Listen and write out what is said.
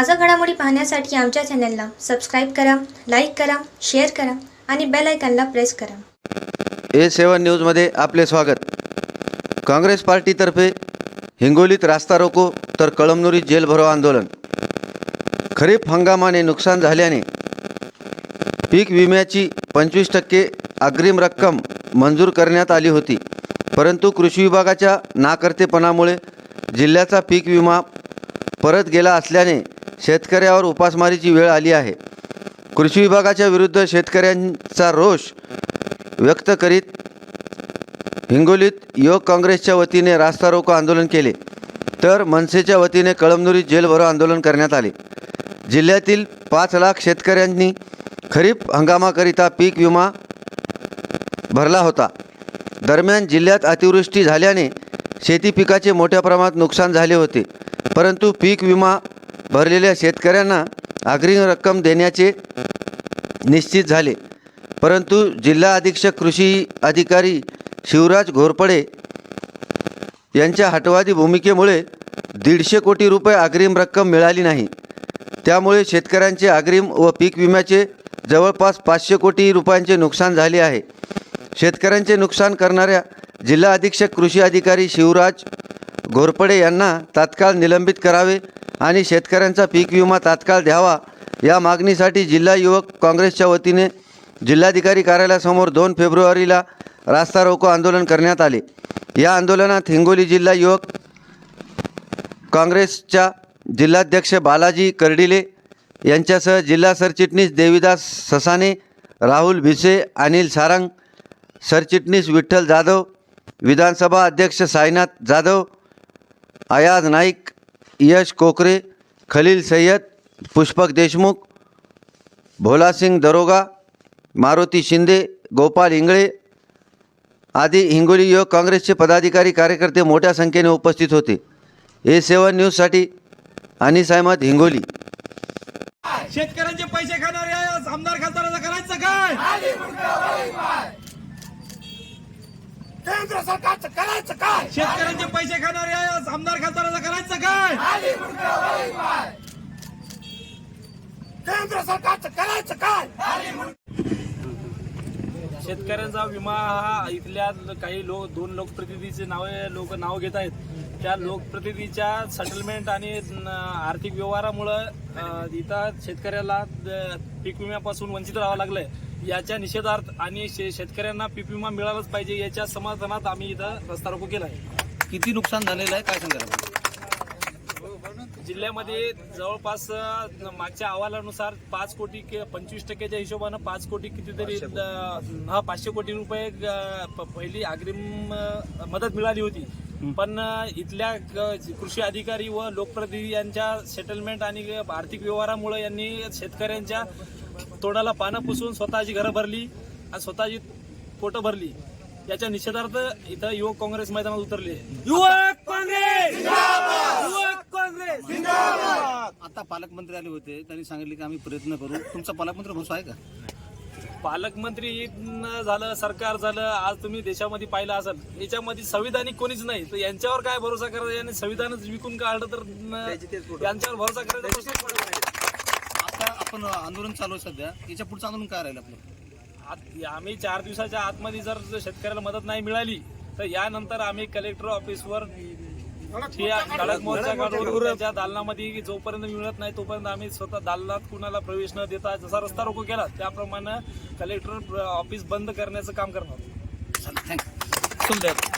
ताज्या घडामोडी पाहण्यासाठी आमच्या चॅनलला सबस्क्राईब करा लाईक करा शेअर करा आणि बेल आयकॉनला प्रेस करा. ए सेवन न्यूजमध्ये आपले स्वागत. काँग्रेस पार्टीतर्फे हिंगोलीत रास्ता रोको तर कळमनुरीत जेल भरो आंदोलन. खरीप हंगामाने नुकसान झाल्याने पीक विम्याची पंचवीस टक्के अग्रिम रक्कम मंजूर करण्यात आली होती. परंतु कृषी विभागाच्या नाकर्तेपणामुळे जिल्ह्याचा पीक विमा परत गेला असल्याने शेतकऱ्यावर उपासमारीची वेळ आली आहे. कृषी विभागाच्या विरुद्ध शेतकऱ्यांचा रोष व्यक्त करीत हिंगोलीत युवक काँग्रेसच्या वतीने रास्ता रोको आंदोलन केले तर मनसेच्या वतीने कळमनुरी जेलभरो आंदोलन करण्यात आले. जिल्ह्यातील पाच लाख शेतकऱ्यांनी खरीप हंगामाकरिता पीक विमा भरला होता. दरम्यान जिल्ह्यात अतिवृष्टी झाल्याने शेती पिकाचे मोठ्या प्रमाणात नुकसान झाले होते परंतु पीक विमा भरलेल्या शेतकऱ्यांना अग्रिम रक्कम देण्याचे निश्चित झाले. परंतु जिल्हा अधीक्षक कृषी अधिकारी शिवराज घोरपडे यांच्या हटवादी भूमिकेमुळे दीडशे कोटी रुपये अग्रिम रक्कम मिळाली नाही. त्यामुळे शेतकऱ्यांचे अग्रिम व पीक विम्याचे जवळपास पाचशे कोटी रुपयांचे नुकसान झाले आहे. शेतकऱ्यांचे नुकसान करणाऱ्या जिल्हा अधीक्षक कृषी अधिकारी शिवराज घोरपडे यांना तात्काळ निलंबित करावे आणि शेतकऱ्यांचा पीक विमा तात्काळ द्यावा या मागणीसाठी जिल्हा युवक काँग्रेसच्या वतीने जिल्हाधिकारी कार्यालयासमोर दोन फेब्रुवारीला रास्ता रोको आंदोलन करण्यात आले. या आंदोलनात हिंगोली जिल्हा युवक काँग्रेसच्या जिल्हाध्यक्ष बालाजी कर्डिले यांच्यासह जिल्हा सरचिटणीस देवीदास ससाने राहुल भिसे अनिल सारंग सरचिटणीस विठ्ठल जाधव विधानसभा अध्यक्ष साईनाथ जाधव अयाज नाईक यश कोकरे खलील सय्यद पुष्पक देशमुख भोलासिंग दरोगा मारुती शिंदे गोपाल इंगळे आदी हिंगोली युवक काँग्रेसचे पदाधिकारी कार्यकर्ते मोठ्या संख्येने उपस्थित होते. ए सेवन न्यूजसाठी अनिस अहमद हिंगोली. शेतकऱ्यांचे पैसे खाणारे आमदार खासदाराचं करायचं काय? केंद्र सरकारचं करायचं काय? शेतकऱ्यांचे पैसे खाणारे आमदार खासदाराचं करायचं काय? केंद्र सरकारचं करायचं काय? शेतकऱ्यांचा विमा हा इथल्या काही लोक दोन लोकप्रतिनिधीचे नावे लोक नाव घेत आहेत. त्या लोकप्रतिनिधीच्या सेटलमेंट आणि आर्थिक व्यवहारामुळं इथं शेतकऱ्याला पीक विम्यापासून वंचित राहावं लागलंय. याच्या निषेधार्थ आणि शे- शेतकऱ्यांना पीक विमा मिळालाच पाहिजे याच्या समाधानात आम्ही इथं रस्ता रोको केला आहे. किती नुकसान झालेलं आहे? काय सांगा जिल्ह्यामध्ये जवळपास अ, मागच्या अहवालानुसार पाच कोटी के- पंचवीस टक्क्याच्या हिशोबानं पाच कोटी कितीतरी अ, हा पाचशे कोटी रुपये अ, प- पहिली अग्रिम अ, मदत मिळाली होती. पण अ, इथल्या क- कृषी अधिकारी व लोकप्रतिनिधी यांच्या सेटलमेंट आणि आर्थिक व्यवहारामुळे यांनी शेतकऱ्यांच्या तोंडाला पानं पुसून स्वतःची घरं भरली आणि स्वतःची पोटं भरली. याच्या निषेधार्थ इथं युवक काँग्रेस मैदानात उतरली. युवक काँग्रेस! युवक काँग्रेस! आता पालकमंत्री आले होते त्यांनी सांगितले की आम्ही प्रयत्न करू. तुमचा पालकमंत्री भरोसा आहे का? पालकमंत्री झालं सरकार झालं आज तुम्ही देशामध्ये पाहिलं असाल याच्यामध्ये संविधानिक कोणीच नाही. तर यांच्यावर काय भरोसा करायचा? यांनी संविधानच विकून काढलं तर यांच्यावर भरोसा करायचा प्रश्नच पडत नाही. आता आपण आंदोलन चालू आहे सध्या. याच्या पुढचं आंदोलन काय राहील आपलं? आत- आम्ही चार दिवसाच्या आतमध्ये जर शेतकऱ्याला मदत नाही मिळाली तर यानंतर आम्ही कलेक्टर ऑफिसवर कडक मोर्चा काढून त्याच्या दालनामध्ये जोपर्यंत मिळत नाही तोपर्यंत आम्ही स्वतः दालनात कुणाला प्रवेश न देता जसा रस्ता रोको केला त्याप्रमाणे कलेक्टर ऑफिस बंद करण्याचं काम करणार. थँक्यू